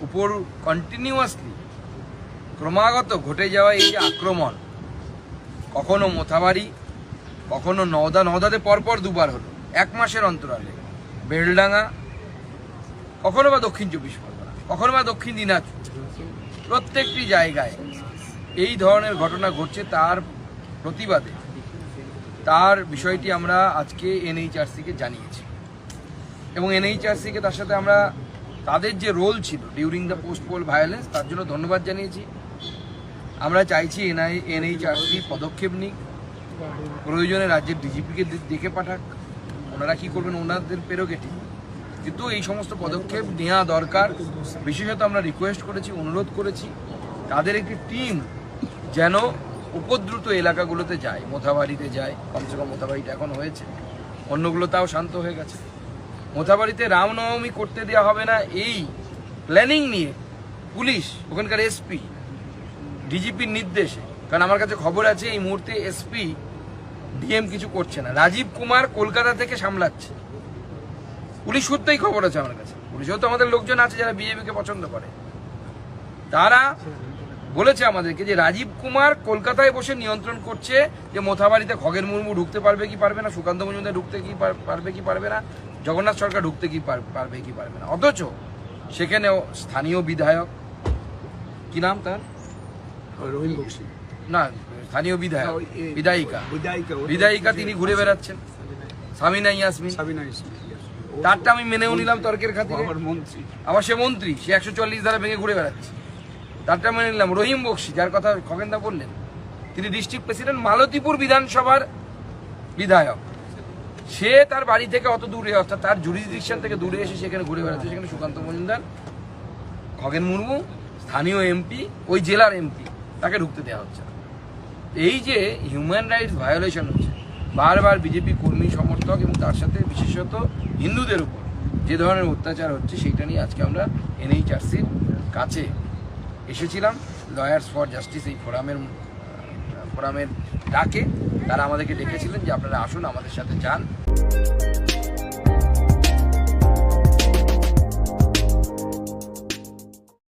উপর কন্টিনিউয়াসলি ক্রমাগত ঘটে যাওয়া এই যে আক্রমণ, কখনো মোথাবাড়ি, কখনো নওদা, নওদাতে পরপর দুবার হলো, এক মাসের অন্তরালে। বেলডাঙ্গা, কখনো বা দক্ষিণ চব্বিশ পরগনা, কখনো বা দক্ষিণ দিনাজপুর, প্রত্যেকটি জায়গায় এই ধরনের ঘটনা ঘটছে তার প্রতিবাদে। তার বিষয়টি আমরা আজকে এনএইচআরসিকে জানিয়েছি। এবং এনএইচআরসিকে তার সাথে আমরা তাদের যে রোল ছিল during the post poll violence তার জন্য ধন্যবাদ জানিয়েছি। আমরা চাইছি এনআই, এনএইচআরসি পদক্ষেপ নিক। প্রয়োজনে রাজ্যের ডিজিপিকে দেখে পাঠাক। ওনারা কী করবেন, ওনাদের পেরোগেটি কিন্তু এই সমস্ত পদক্ষেপ নেওয়া দরকার। বিশেষত আমরা রিকোয়েস্ট করেছি, অনুরোধ করেছি, তাদের একটি টিম যেন উপদ্রুত এলাকাগুলোতে যায়, মোথাবাড়িতে যায়। কমসে কম মোথাবাড়িটা এখন হয়েছে। অন্যগুলো তাও শান্ত হয়ে গেছে। মোথাবাড়িতে রামনবমী করতে দেওয়া হবে না এই প্ল্যানিং নিয়ে পুলিশ, ওখানকার এসপি ডিজিপির নির্দেশে। কারণ আমার কাছে খবর আছে, এই মুহূর্তে এসপি ডিএম কিছু করছে না। রাজীব কুমার কলকাতা থেকে সামলাচ্ছে। পুলিশ সূত্রেই খবর আছে আমার কাছে। পুলিশেও তো আমাদের লোকজন আছে যারা বিজেপিকে পছন্দ করে। তারা বলেছে আমাদেরকে যে রাজীব কুমার কলকাতায় বসে নিয়ন্ত্রণ করছে যে মোথাবাড়িতে খগের মুর্মু ঢুকতে পারবে কি পারবে না সুকান্ত মজুমদার ঢুকতে কি পার- পারবে কি পারবে না জগন্নাথ সরকার ঢুকতে কি পার- পারবে কি পারবে না। অথচ সেখানেও স্থানীয় বিধায়ক কি নাম তার? রহিম বক্সি। না স্থানীয় বিধায়ক বিধায়িকা। বিধায়িকা তিনি ঘুরে বেড়াচ্ছেন। সামিনা ইয়াসমিন। তারটা আমি মেনেও নিলাম তর্কের খাতিরে। আবার মন্ত্রী। আবার সে মন্ত্রী সে একশো চল্লিশ ধারা ভেঙে ঘুরে বেড়াচ্ছে। তারটা মেনে নিলাম, রহিম বক্সি, যার কথা খগেনদা বললেন। তিনি ডিস্ট্রিক্ট প্রেসিডেন্ট, মালতীপুর বিধানসভার বিধায়ক। সে তার বাড়ি থেকে অত দূরে, অর্থাৎ তার জুরিসডিকশন থেকে দূরে এসে সেখানে ঘুরে বেড়াচ্ছে। সেখানে সুকান্ত মজুমদার, খগেন মুর্মু, স্থানীয় এমপি, ওই জেলার এমপি, তাকে ঢুকতে দেওয়া হচ্ছে এই যে হিউম্যান রাইটস ভায়োলেশন হচ্ছে, বারবার বিজেপি কর্মী, সমর্থক এবং তার সাথে বিশেষত হিন্দুদের উপর যে ধরনের অত্যাচার হচ্ছে সেইটা নিয়ে আজকে আমরা এনএইচআরসির কাছে এসেছিলাম লয়ার্স ফর জাস্টিস এই ফোরামের ফোরামের ডাকে। তারা আমাদেরকে ডেকেছিলেন যে আপনারা আসুন, আমাদের সাথে যান।